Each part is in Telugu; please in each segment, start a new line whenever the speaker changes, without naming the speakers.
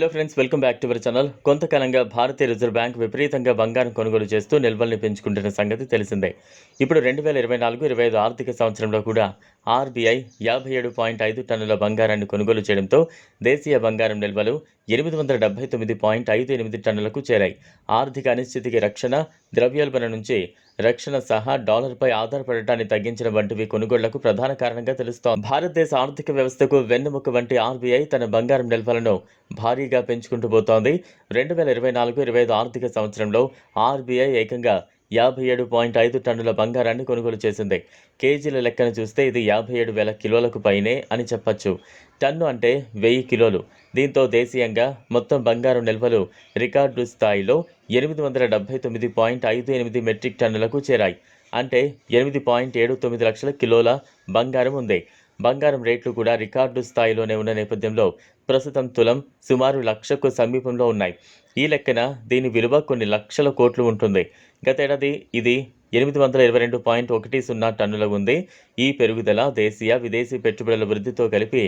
Hello friends welcome back to our channel కొంతకాలంగా భారతీయ రిజర్వ్ బ్యాంక్ విపరీతంగా బంగారం కొనుగోలు చేస్తూ నిల్వల్ని పెంచుకుంటున్న సంగతి తెలిసిందే. ఇప్పుడు రెండు వేల ఇరవై నాలుగు ఇరవై ఐదు ఆర్థిక సంవత్సరంలో కూడా ఆర్బీఐ యాభై ఏడు పాయింట్ ఐదు టన్నుల బంగారాన్ని కొనుగోలు చేయడంతో దేశీయ బంగారం నిల్వలు ఎనిమిది వందల డెబ్బై తొమ్మిది పాయింట్ ఐదు ఎనిమిది టన్నులకు చేరాయి. ఆర్థిక అనిశ్చితికి రక్షణ ద్రవ్యోల్బణ నుంచి రక్షణ సహా డాలర్పై ఆధారపడటాన్ని తగ్గించడం వంటివి కొనుగోళ్ళకు ప్రధాన కారణంగా తెలుస్తోంది. భారతదేశ ఆర్థిక వ్యవస్థకు వెన్నెముక వంటి ఆర్బీఐ తన బంగారం నిల్వలను భారీగా పెంచుకుంటూ పోతోంది. రెండు వేల ఇరవై నాలుగు ఇరవై ఐదు ఆర్థిక సంవత్సరంలో ఆర్బీఐ ఏకంగా యాభై ఏడు పాయింట్ ఐదు టన్నుల బంగారాన్ని కొనుగోలు చేసింది. కేజీల లెక్కన చూస్తే ఇది యాభై ఏడు వేల కిలోలకు పైనే అని చెప్పచ్చు. టన్ను అంటే వెయ్యి కిలోలు. దీంతో దేశీయంగా మొత్తం బంగారం నిల్వలు రికార్డు స్థాయిలో ఎనిమిది వందల డెబ్బై తొమ్మిది పాయింట్ ఐదు ఎనిమిది మెట్రిక్ టన్నులకు చేరాయి. అంటే ఎనిమిది పాయింట్ ఏడు తొమ్మిది లక్షల కిలోల బంగారం ఉంది. బంగారం రేట్లు కూడా రికార్డు స్థాయిలోనే ఉన్న నేపథ్యంలో ప్రస్తుతం తులం సుమారు లక్షకు సమీపంలో ఉన్నాయి. ఈ లెక్కన దీని విలువ కొన్ని లక్షల కోట్లు ఉంటుంది. గతేడాది ఇది ఎనిమిది వందల ఇరవై రెండు పాయింట్ ఒకటి సున్నా టన్నుల ఉంది. ఈ పెరుగుదల దేశీయ విదేశీ పెట్టుబడుల వృద్ధితో కలిపి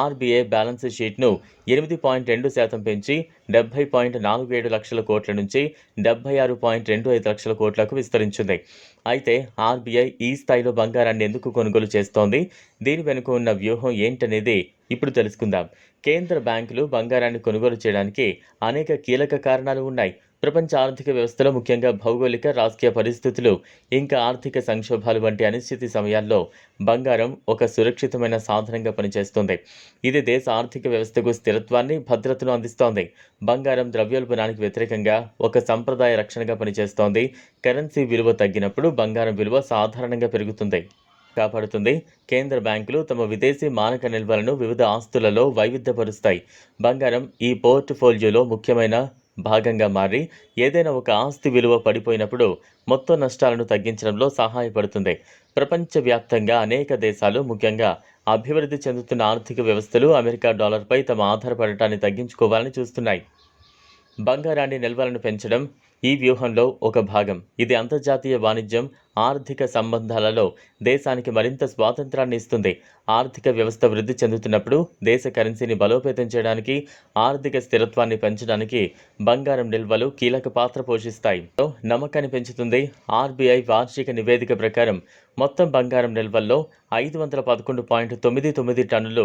ఆర్బీఐ బ్యాలెన్స్ షీట్ను ఎనిమిది పాయింట్ రెండు శాతం పెంచి డెబ్బై పాయింట్ నాలుగు ఏడు లక్షల కోట్ల నుంచి డెబ్బై ఆరు పాయింట్ రెండు ఐదు లక్షల కోట్లకు విస్తరించింది. అయితే ఆర్బీఐ ఈ స్థాయిలో బంగారాన్ని ఎందుకు కొనుగోలు చేస్తోంది? దీని వెనుక ఉన్న వ్యూహం ఏంటనేది ఇప్పుడు తెలుసుకుందాం. కేంద్ర బ్యాంకులు బంగారాన్ని కొనుగోలు చేయడానికి అనేక కీలక కారణాలు ఉన్నాయి. ప్రపంచ ఆర్థిక వ్యవస్థలో ముఖ్యంగా భౌగోళిక రాజకీయ పరిస్థితులు ఇంకా ఆర్థిక సంక్షోభాలు వంటి అనిశ్చితి సమయాల్లో బంగారం ఒక సురక్షితమైన సాధనంగా పనిచేస్తుంది. ఇది దేశ ఆర్థిక వ్యవస్థకు స్థిరత్వాన్ని భద్రతను అందిస్తోంది. బంగారం ద్రవ్యోల్బణానికి వ్యతిరేకంగా ఒక సంప్రదాయ రక్షణగా పనిచేస్తోంది. కరెన్సీ విలువ తగ్గినప్పుడు బంగారం విలువ సాధారణంగా పెరుగుతుంది. కాపాడుతుంది. కేంద్ర బ్యాంకులు తమ విదేశీ మానక నిల్వలను వివిధ ఆస్తులలో వైవిధ్యపరుస్తాయి. బంగారం ఈ పోర్ట్ఫోలియోలో ముఖ్యమైన భాగంగా మారి ఏదైనా ఒక ఆస్తి విలువ పడిపోయినప్పుడు మొత్తం నష్టాలను తగ్గించడంలో సహాయపడుతుంది. ప్రపంచవ్యాప్తంగా అనేక దేశాలు ముఖ్యంగా అభివృద్ధి చెందుతున్న ఆర్థిక వ్యవస్థలు అమెరికా డాలర్పై తమ ఆధారపడటాన్ని తగ్గించుకోవాలని చూస్తున్నాయి. బంగారాన్ని నిల్వలను పెంచడం ఈ వ్యూహంలో ఒక భాగం. ఇది అంతర్జాతీయ వాణిజ్యం ఆర్థిక సంబంధాలలో దేశానికి మరింత స్వాతంత్రాన్ని ఇస్తుంది. ఆర్థిక వ్యవస్థ వృద్ధి చెందుతున్నప్పుడు దేశ కరెన్సీని బలోపేతం చేయడానికి ఆర్థిక స్థిరత్వాన్ని పెంచడానికి బంగారం నిల్వలు కీలక పాత్ర పోషిస్తాయి. నమ్మకాన్ని పెంచుతుంది ఆర్బీఐ వార్షిక నివేదిక ప్రకారం. మొత్తం బంగారం నిల్వల్లో ఐదు వందల పదకొండు పాయింట్ తొమ్మిది తొమ్మిది టన్నులు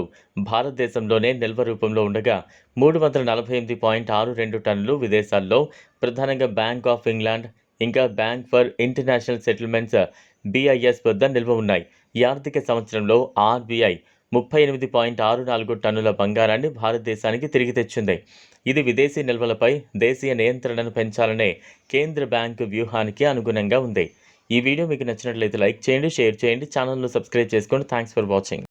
భారతదేశంలోనే నిల్వ రూపంలో ఉండగా మూడు వందల నలభై ఎనిమిది పాయింట్ ఆరు రెండు టన్నులు విదేశాల్లో ప్రధానంగా బ్యాంక్ ఆఫ్ ఇంగ్లాండ్ ఇంకా bank for international settlements BIS వద్ద నిల్వ ఉన్నాయి. ఈ ఆర్థిక సంవత్సరంలో ఆర్బీఐ ముప్పై ఎనిమిది పాయింట్ ఆరు నాలుగు టన్నుల బంగారాన్ని భారతదేశానికి తిరిగి తెచ్చింది. ఇది విదేశీ నిల్వలపై దేశీయ నియంత్రణను పెంచాలనే కేంద్ర బ్యాంకు వ్యూహానికి అనుగుణంగా ఉంది. ఈ వీడియో మీకు నచ్చినట్లయితే లైక్ చేయండి షేర్ చేయండి ఛానల్ను సబ్స్క్రైబ్ చేసుకోండి థ్యాంక్స్ ఫర్ వాచింగ్.